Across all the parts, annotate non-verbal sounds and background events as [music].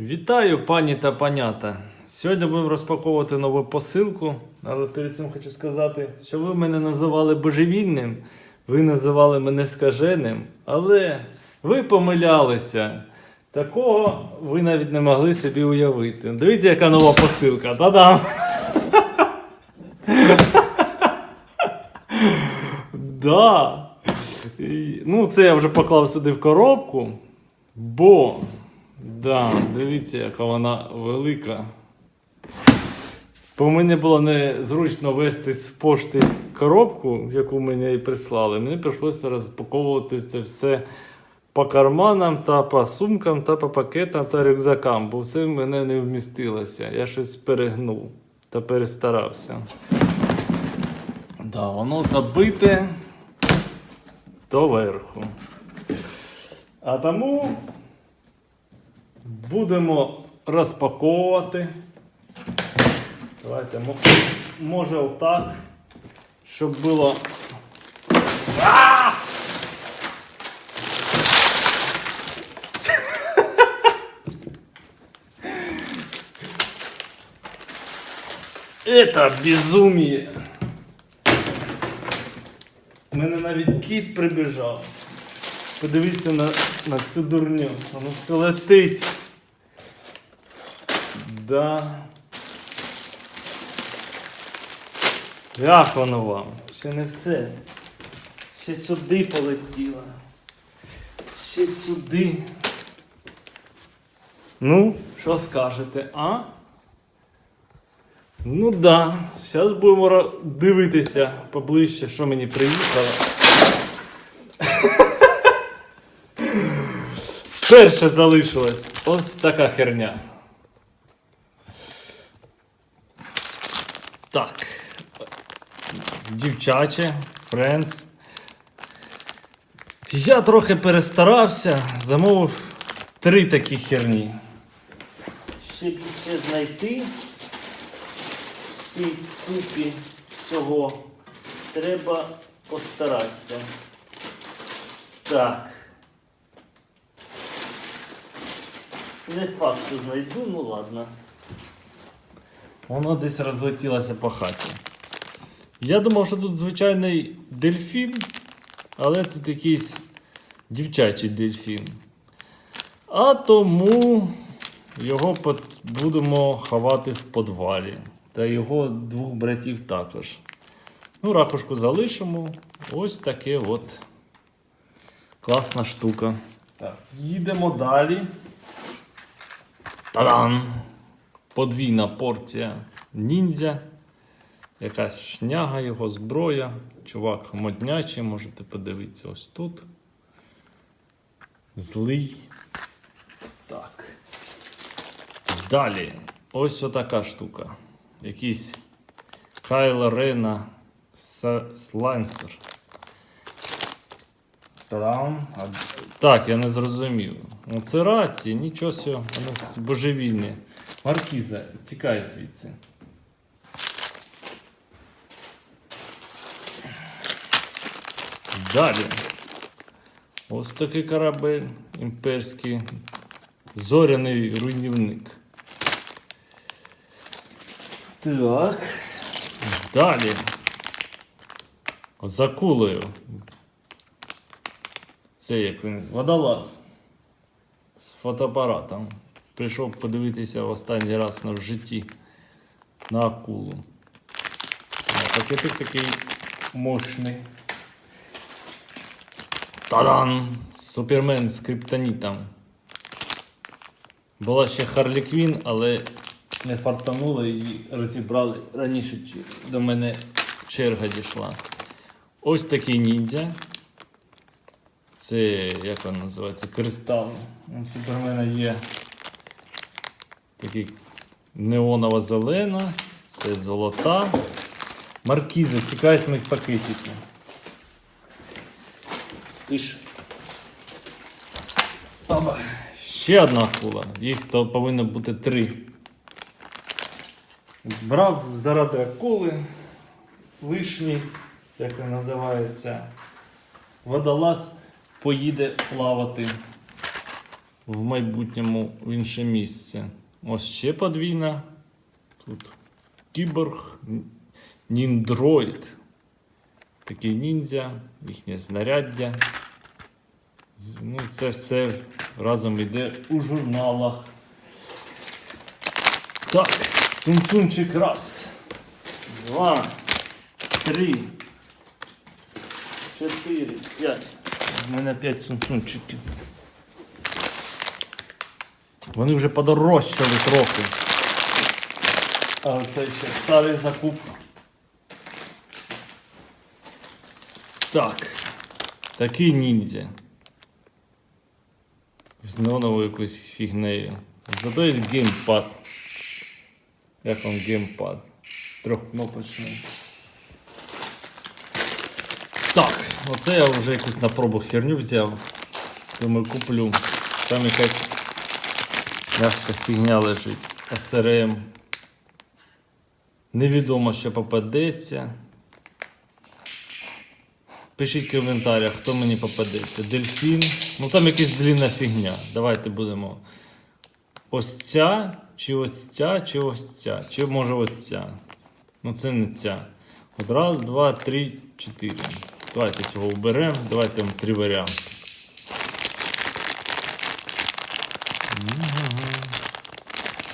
Вітаю, пані та панята. Сьогодні будемо розпаковувати нову посилку, але перед цим хочу сказати, що ви мене називали божевільним, ви називали мене скаженим, але ви помилялися. Такого ви навіть не могли собі уявити. Дивіться, яка нова посилка. Та-дам! [laughs] Да. Ну, це я вже поклав сюди в коробку, бо. Да, дивіться, яка вона велика. Бо мені було незручно вести з пошти коробку, яку мені прислали. Мені прийшлося розпаковувати це все по карманам, та по сумкам, та по пакетам та рюкзакам, бо все в мене не вмістилося. Я щось перегнув та перестарався. Да, воно забите доверху. А тому будемо розпаковувати. Давайте, може отак, щоб було. Это безумие. У мене навіть кіт прибіжав. Подивіться на, на цю дурню. Воно все летить. Да. Як воно вам? Ще не все. Ще сюди полетіло. Ще сюди. Ну, що скажете, а? Ну да. Зараз будемо дивитися поближче, що мені приїхало. [laughs] Перше залишилось ось така херня. Так. Дівчаче, Френдс. Я трохи перестарався, замовив три такі херні. Ще ще знайти в цій купі всього. Треба постаратися. Так. Не факт, що знайду, ну ладно. Воно десь розлетілося по хаті. Я думав, що тут звичайний дельфін, але тут якийсь дівчачий дельфін. А тому його будемо ховати в подвалі. Та його двох братів також. Ну, ракушку залишимо. Ось таке от класна штука. Так, їдемо далі. Та-дам! Подвійна порція ніндзя. Якась шняга його зброя. Чувак моднячий, можете подивитися ось тут. Злий. Так. Далі. Ось отака штука. Якийсь Кайло Рена Сланцер. Та-дам. Так, я не зрозумів. Ну це рації, нічого сього, вони с- божевільні. Маркіза, тікай звідси. Далі. Ось такий корабель імперський. Зоряний руйнівник. Так. Далі. За кулею. Це як він. Водолаз. З фотоапаратом. Прийшов подивитися в останній раз на в житті на акулу. Пакетик такий мощний. Та-дан! Супермен з криптонітом. Була ще Харлі Квін, але не фартануло її розібрали раніше, до мене черга дійшла. Ось такий ніндзя. Це як він називається? Кристал. У Супермена є такий неонова зелена, це золота. Маркіза, тікай з моїх пакетиків. Пиш. Оба. Ще одна акула. Їх то повинно бути три. Брав заради акули вишні, як він називається. Водолаз поїде плавати в майбутньому в інше місце. Ось ще подвійна. Тут кіборг, ніндроїд. Такий ніндзя, їхнє знаряддя. Ну, це все разом йде у журналах. Так, цунцунчик раз, два, три, чотири, п'ять. У мене п'ять цунцунчиків. Вони вже подорожчали трохи. А це ще старий закуп. Так. Такий ніндзя. З неоновою якоюсь фігнею. Зато є геймпад. Як вам геймпад? Трьохкнопочний. Так, оце я вже якусь на пробу херню взяв. Думаю, куплю. Там якась м'яка фігня лежить. СРМ. Невідомо, що попадеться. Пишіть в коментарях, хто мені попадеться. Дельфін. Ну там якась длінна фігня. Давайте будемо. Ось ця, чи ось ця, чи ось ця. Чи може ось ця. Ну це не ця. От раз, два, три, чотири. Давайте цього уберемо. Давайте три варіанти.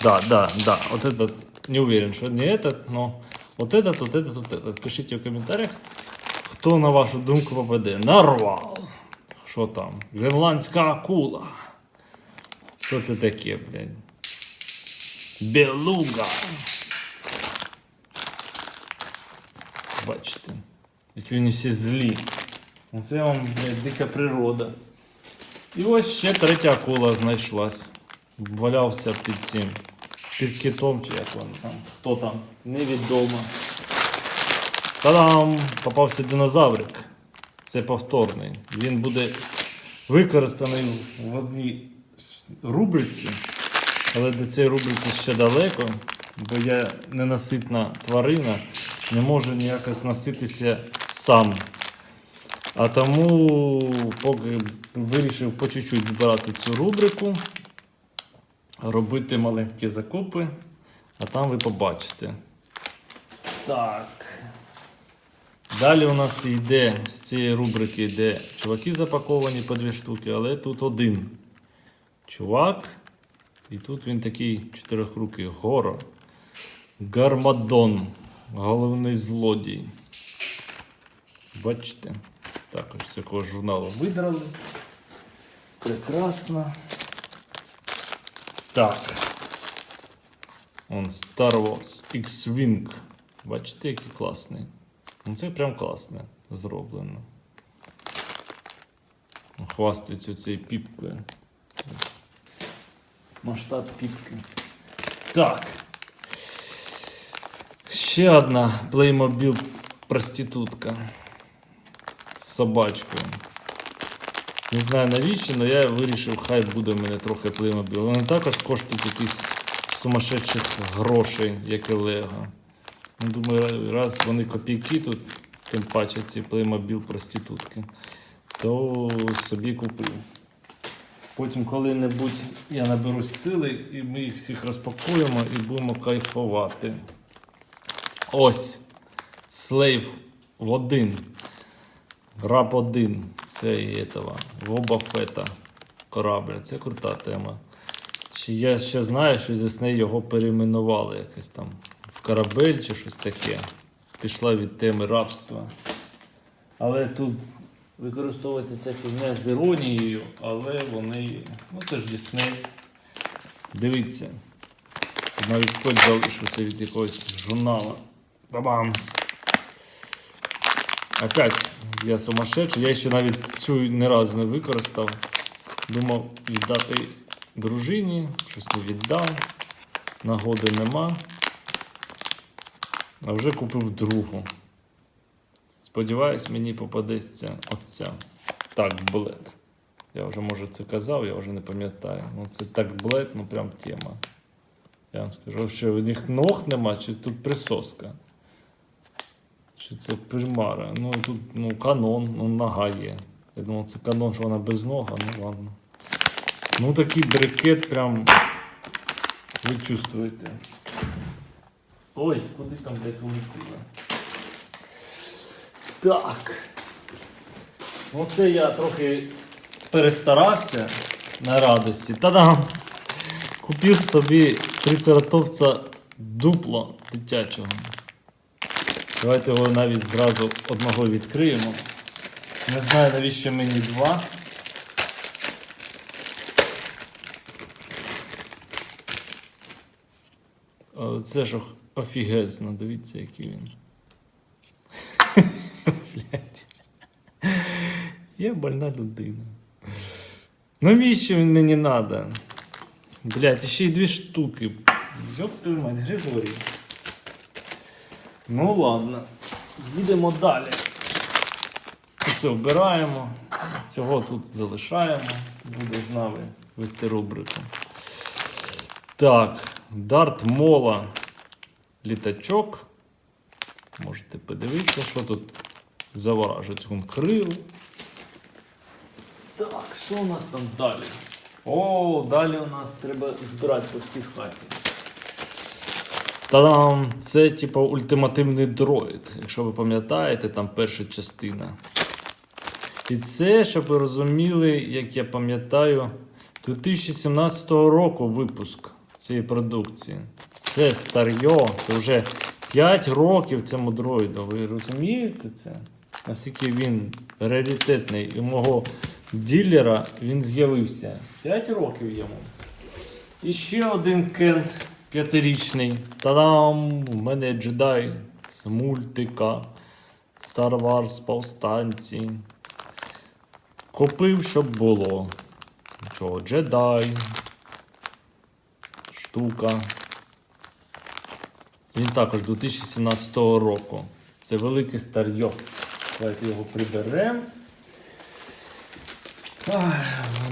Да, да, да. Вот этот, не уверен, что не этот, но вот этот, вот этот, вот этот. Пишите в комментариях, хто на вашу думку попаде. Нарвал. Що там? Гренландська акула. Що це таке, блядь? Белуга. Бачите, які вони всі злі. Це вам, блядь, дика природа. І ось ще третя акула знайшлась. Валявся під цим. Під китом, чи як воно там. Хто там? Невідомо. Та-дам! Попався динозаврик. Це повторний. Він буде використаний в одній рубриці, але до цієї рубриці ще далеко, бо я ненаситна тварина, не можу ніяк наситися сам. А тому поки вирішив по чуть-чуть збирати цю рубрику, робити маленькі закупи, а там ви побачите. Так. Далі у нас йде з цієї рубрики йде чуваки запаковані по дві штуки, але тут один чувак. І тут він такий чотирьохрукий горо. Гармадон. Головний злодій. Бачите? Також з якого журналу видрали. Прекрасно. Так. Он Star Wars X-Wing. Бачите, який класний. Ну це прям класно зроблено. Хвастаються цією піпкою. Масштаб піпки. Так. Ще одна Playmobil проститутка з собачкою. Не знаю навіщо, але я вирішив, хай буде в мене трохи Playmobil. Вони також коштують якісь сумасшедших грошей, як і Лего. Ну, Думаю, раз вони копійки тут, тим паче ці Playmobil проститутки, то собі куплю. Потім коли-небудь я наберусь сили і ми їх всіх розпакуємо і будемо кайфувати. Ось. Слейв в один. Раб 1. Це і этого. Воба Фета. Корабля. Це крута тема. Ще я ще знаю, що нею його перейменували якось там в корабель чи щось таке. Пішла від теми рабства. Але тут використовується ця фігня з іронією, але вони. Ну це ж Дісней. Дивіться. Навіть скотч залишився від якогось журнала. Бабамс. Опять я сумасшедший. Я ще навіть цю ні разу не використав. Думав віддати дружині, щось не віддав. Нагоди нема. А вже купив другу. Сподіваюсь, мені попадеться оця. Так, блед. Я вже може це казав, я вже не пам'ятаю. Ну це так блед, ну прям тема. Я вам скажу, що у них ног нема, чи тут присоска. Чи це примара? Ну тут ну, канон, ну нога є. Я думав, це канон, що вона без нога, ну ладно. Ну такий брикет прям ви чувствуєте. Ой, куди там блядь, улетіло? Так. Ну це я трохи перестарався на радості. Та-дам! Купив собі трицератопса дупло дитячого. Давайте його навіть зразу одного відкриємо. Не знаю навіщо мені два. Але Це ж офігезно, дивіться, який він. [laughs] Я больна людина. Навіщо він мені надо? Блять, ще й дві штуки. Йоп твою мать, Григорій. Ну ладно. Їдемо далі. Це вбираємо. Цього тут залишаємо. Буде з нами вести рубрику. Так, Дарт Мола. Літачок. Можете подивитися, що тут заворажить гункрил. Так, що у нас там далі? О, далі у нас треба збирати по всій хаті. Та-дам! Це типу ультимативний дроїд. Якщо ви пам'ятаєте, там перша частина. І це, щоб ви розуміли, як я пам'ятаю, 2017 року випуск цієї продукції. Це старьо, це вже 5 років цьому дроїду. Ви розумієте це? Наскільки він раритетний. І мого ділера він з'явився 5 років йому. І ще один кент п'ятирічний. Та-дам! У мене джедай з мультика Star Wars повстанці. Купив, щоб було. Нічого, джедай. Штука. Він також 2017 року. Це велике старьо. Давайте його приберемо.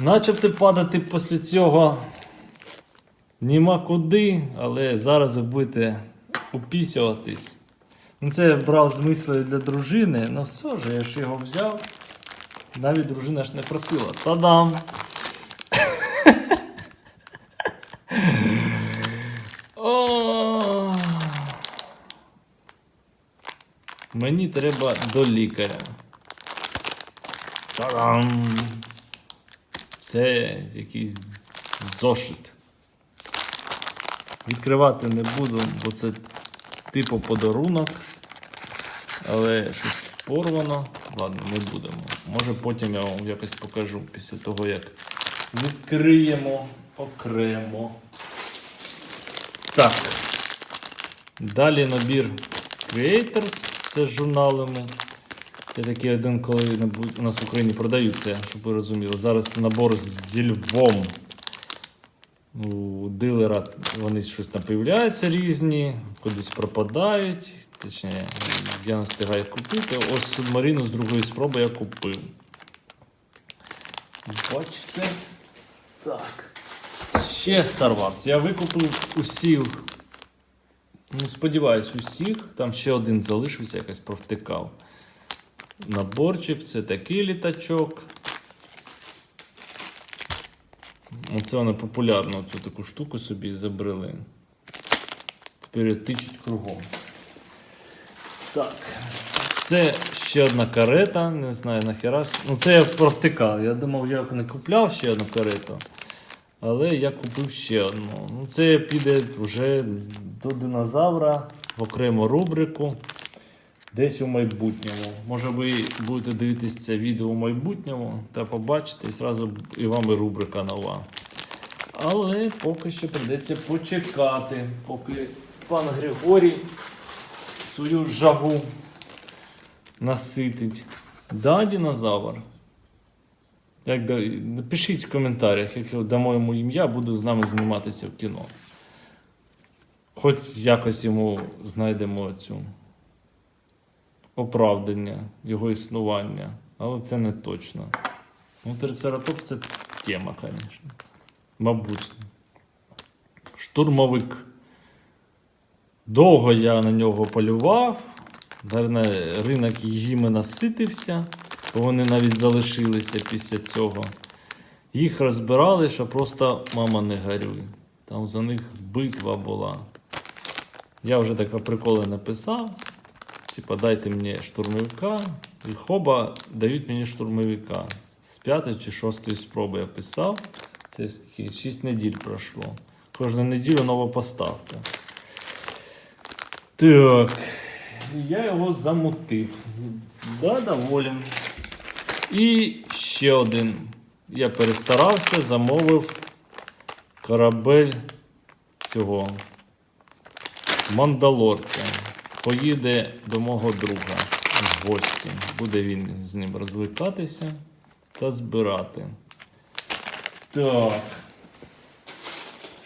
Начебто падати після цього нема куди, але зараз ви будете упісюватись. Ну, це я брав з для дружини, ну все ж, я ж його взяв. Навіть дружина ж не просила. Та-дам! [laughs] Мені треба до лікаря. Та-дам! Це якийсь зошит. Відкривати не буду, бо це типу подарунок. Але щось порвано. Ладно, не будемо. Може потім я вам якось покажу після того, як відкриємо окремо. Так. Далі набір Creators. Це з журналами. Це такий один, коли у нас в Україні продаються, щоб ви розуміли. Зараз набор зі Львом. У дилера вони щось там появляються різні, кудись пропадають. Точніше, я не встигаю купити. Ось субмарину з другої спроби я купив. Бачите? Так. Ще Star Wars. Я викупив усіх. Ну, сподіваюсь, усіх. Там ще один залишився, якось провтикав. Наборчик, це такий літачок. Оце вони популярно цю таку штуку собі забрали. Тичуть кругом. Так. Це ще одна карета, не знаю нахера. Ну це я провтикав. Я думав, я не купляв ще одну карету. Але я купив ще одну. Ну, це піде вже до динозавра в окрему рубрику. Десь у майбутньому. Може ви будете дивитися це відео у майбутньому та побачите і зразу і вам і рубрика нова. Але поки що прийдеться почекати, поки пан Григорій свою жагу наситить. Да, динозавр. Як напишіть в коментарях, як дамо йому ім'я, буду з нами зніматися в кіно. Хоч якось йому знайдемо цю оправдання його існування, але це не точно. Ну, трицератоп це тема, звісно. Мабуть. Штурмовик. Довго я на нього полював. Ринок їми наситився, бо вони навіть залишилися після цього. Їх розбирали, що просто мама не горюй. Там за них битва була. Я вже таке приколи написав. Типа, дайте мені штурмовика. І хоба дають мені штурмовика. З п'ятої чи шостої спроби я писав. Це скільки? 6 неділь пройшло. Кожну неділю нова поставка. Так. Я його замутив. Да, доволен. І ще один. Я перестарався, замовив корабель цього Мандалорця. Поїде до мого друга в гості. Буде він з ним розвлекатися та збирати. Так.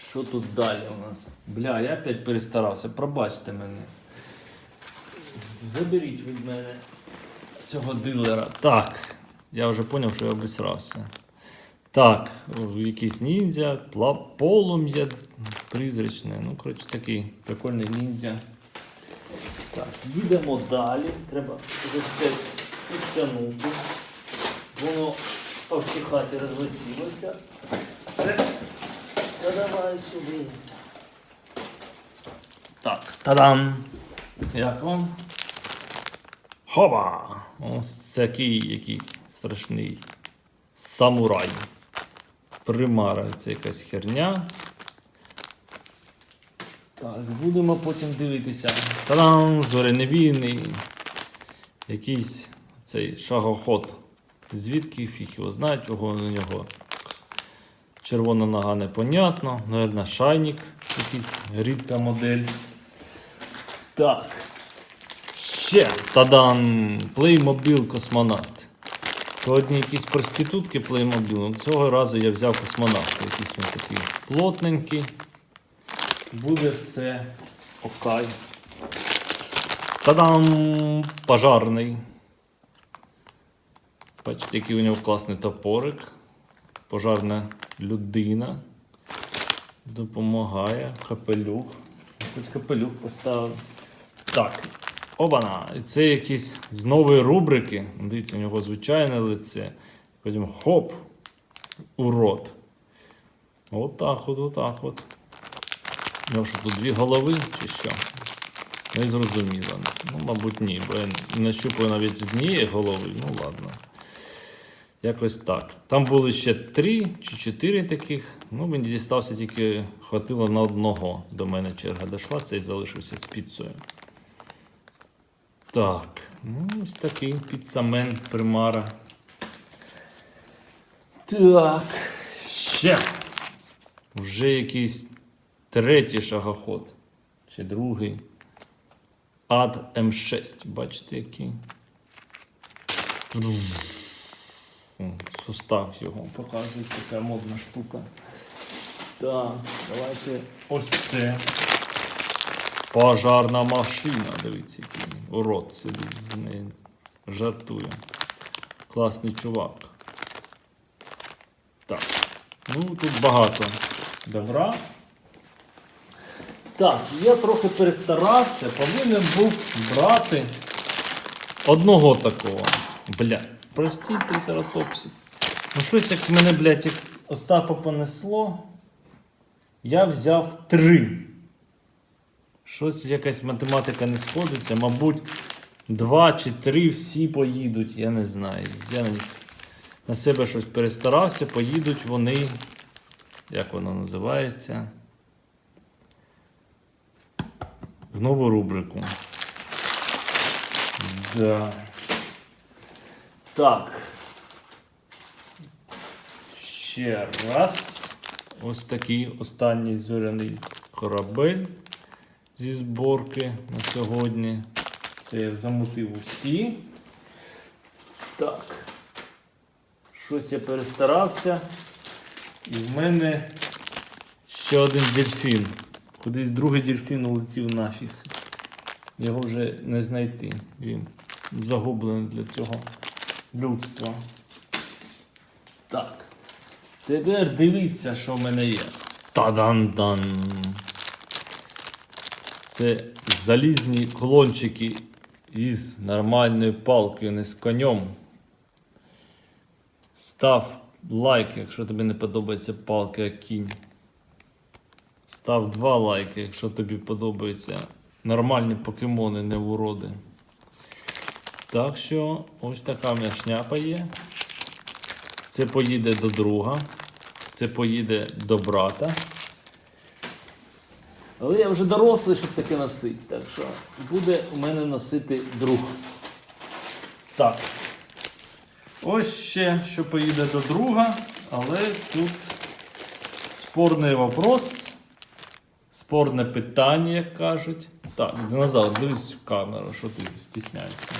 Що тут далі у нас? Бля, я опять перестарався. Пробачте мене. Заберіть від мене цього дилера. Так. Я вже зрозумів, що я обісрався. Так, якийсь ніндзя, полум'я призрачне. Ну, коротше, такий прикольний ніндзя. Так, їдемо далі. Треба все підтягнути. Воно по всій хаті розлетілося. Та давай сюди. Так, та-дам! Як вам? Хоба! Ось такий якийсь страшний самурай. Примара це якась херня. Так, будемо потім дивитися. Та-дам! Зоряні. Якийсь цей шагоход. Звідки фіг його знає, чого на нього. Червона нога непонятно. Наверно, шайник, якийсь рідка модель. Так. Ще тадан! Playmobil космонавт. То одні якісь проститутки Playmobil. Цього разу я взяв космонавта. Якийсь він такий плотненький. Буде все окей. Та-дам! Пожарний. Бачите, який у нього класний топорик. Пожарна людина. Допомагає. Капелюх. Хоч капелюх поставив. Так. Обана. І це якісь з нової рубрики. Дивіться, у нього звичайне лице. Потім хоп. Урод. Отак от, отак от. Нього що тут дві голови чи що? Не зрозуміло. Ну, мабуть, ні, бо я не щупаю навіть однієї голови. Ну ладно. Якось так. Там були ще три чи чотири таких. Ну, мені дістався тільки хватило на одного. До мене черга дійшла, цей залишився з піцею. Так, ну ось такий піцамен примара. Так. Ще. Вже якийсь третій шагоход. Чи другий. Ад М6. Бачите, який. Сустав його показує, така модна штука. Так, давайте ось це. Пожарна машина. Дивіться, який урод сидить з нею. Жартує. Класний чувак. Так. Ну, тут багато добра. Так, я трохи перестарався, повинен був брати одного такого. Бля, простіть, трисератопсі. Ну щось як мене, блядь, як Остапа понесло. Я взяв три. Щось якась математика не сходиться. Мабуть, два чи три всі поїдуть, я не знаю. Я на себе щось перестарався, поїдуть вони. Як воно називається? В нову рубрику. Да. Так. Ще раз. Ось такий останній зоряний корабель зі зборки на сьогодні. Це я замутив усі. Так. Щось я перестарався. І в мене ще один дельфін. Кудись другий дельфін улетів нафіг. Його вже не знайти. Він загублений для цього людства. Так. Тепер дивіться, що в мене є. Та-дан-дан. Це залізні колончики із нормальною палкою, не з конем. Став лайк, якщо тобі не подобається палка кінь. Став два лайки, якщо тобі подобаються нормальні покемони, не уроди. Так що ось така в мене шняпа є. Це поїде до друга. Це поїде до брата. Але я вже дорослий, щоб таке носити. Так що буде у мене носити друг. Так. Ось ще що поїде до друга, але тут спорний вопрос. Спорне питання, як кажуть. Так, динозавр, дивись в камеру, що ти стісняєшся.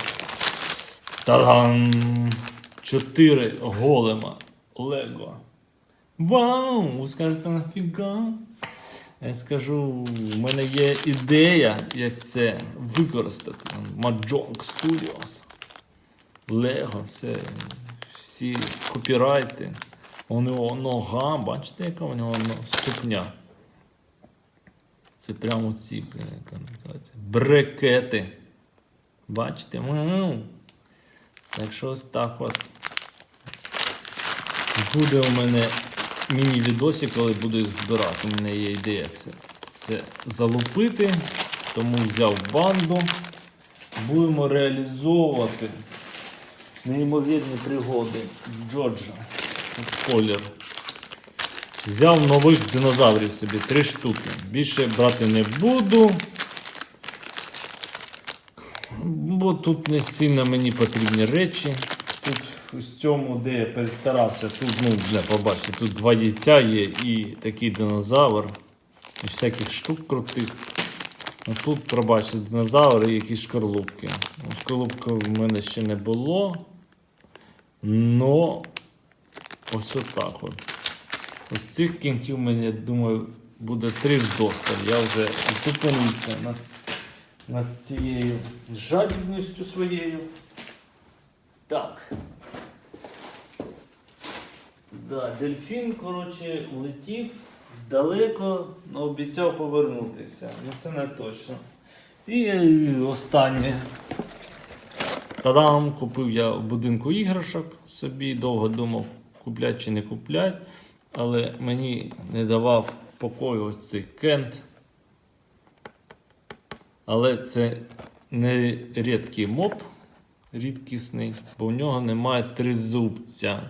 Та-дам! Чотири голема Лего. Вау! Ви скажете нафіга? Я скажу, у мене є ідея, як це використати. Mahjong Studios. Лего, все, всі копірайти. У нього нога, бачите, яка у нього ступня. Це прямо ці, як називається. Брекети. Бачите? Так що ось так от. Буде у мене міні-відосик, коли буду їх збирати. У мене є ідея це, це залупити. Тому взяв банду. Будемо реалізовувати неймовірні пригоди Джорджа. Спойлер. Взяв нових динозаврів собі, три штуки. Більше брати не буду. Бо тут не сильно мені потрібні речі. Тут ось цьому, де я перестарався, тут, ну, не побачите, тут два яйця є і такий динозавр. І всяких штук крутих. А тут, пробачте, динозаври і якісь шкарлупки. Ну, Шкарлупки в мене ще не було. Но ось отак от. Ось цих кінтів мені, я думаю, буде три вдосталь. Я вже зупинився над, над цією жадібністю своєю. Так. Да, дельфін, коротше, летів далеко, але обіцяв повернутися. Ну це не точно. І е, останнє. Та-дам! Купив я в будинку іграшок собі, довго думав, куплять чи не куплять. Але мені не давав покою ось цей кент. Але це не рідкий моб, рідкісний, бо в нього немає тризубця.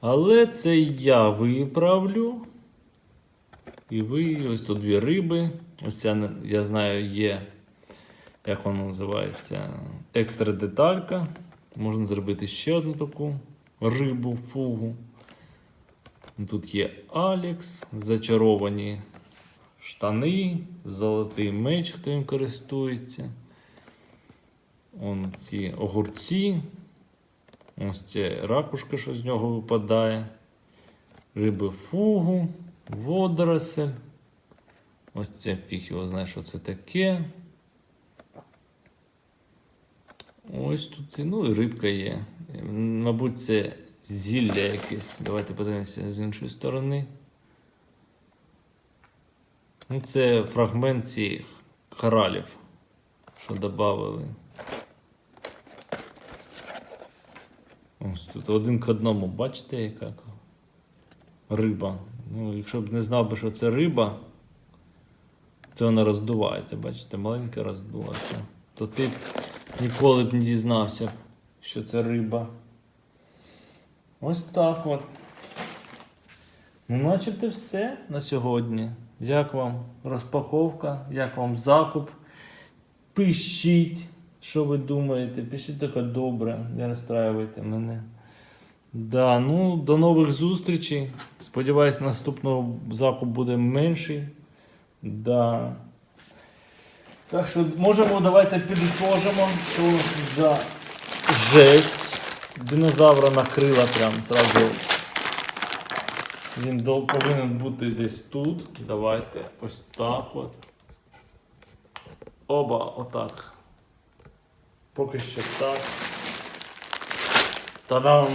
Але це я виправлю. І ви, ось тут дві риби. Ось ця, я знаю, є, як вона називається, екстра деталька. Можна зробити ще одну таку рибу, фугу. Тут є Алекс, зачаровані штани, золотий меч, хто їм користується. Он ці огурці. Ось це ракушка, що з нього випадає. Риби фугу, водоросль. Ось це фіг його знає, що це таке. Ось тут, ну і рибка є. Мабуть, це зілля якесь. Давайте подивимося з іншої сторони. Ну, це фрагмент цих коралів, що додали. Ось тут один к одному, бачите, яка риба. Ну, якщо б не знав би, що це риба, це вона роздувається, бачите, маленька роздулася. То ти б ніколи б не дізнався, що це риба. Ось так от. Ну, начебто все на сьогодні. Як вам розпаковка, як вам закуп? Пишіть, що ви думаєте. Пишіть таке добре, не розстраювайте мене. Да, ну, до нових зустрічей. Сподіваюсь, наступного закуп буде менший. Да. Так що можемо, давайте підтворимо, що за жесть. Динозавра накрила прям сразу. Він до- повинен бути десь тут. Давайте ось так от. Оба, отак. Поки що так. Та-дам!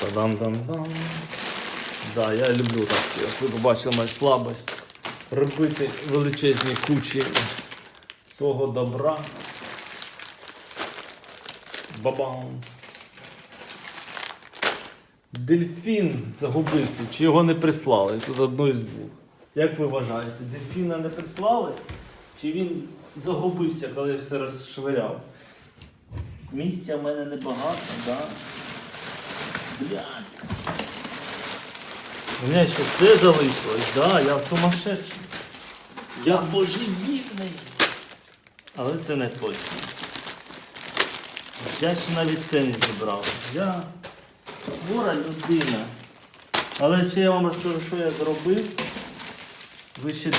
Та-дам-дам-дам. Да, я люблю так, як ви побачили мою слабость. Робити величезні кучі свого добра. Бабаунс. Дельфін загубився, чи його не прислали? Тут одно із двох. Як ви вважаєте, дельфіна не прислали? Чи він загубився, коли все розшвиряв? Місця в мене небагато, да? Блядь. У мене ще це залишилось, да, я сумасшедший. Я божевільний. Але це не точно. Я ще навіть це не зібрав. Я хвора людина. Але ще я вам розкажу, що я зробив. Ви ще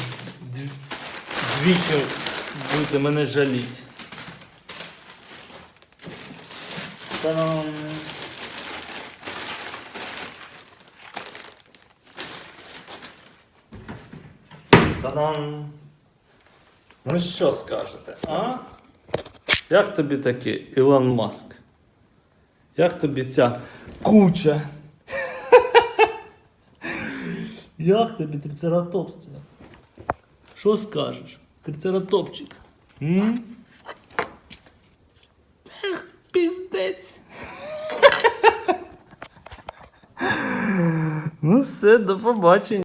двічі будете мене жаліти. Та-дам! Та-дам! Ну що скажете, а? Як тобі такий Ілон Маск? Як тобі ця куча? [laughs] Як тобі трицератопс? Що скажеш? Трицератопчик? Це піздець. ну все, до побачення.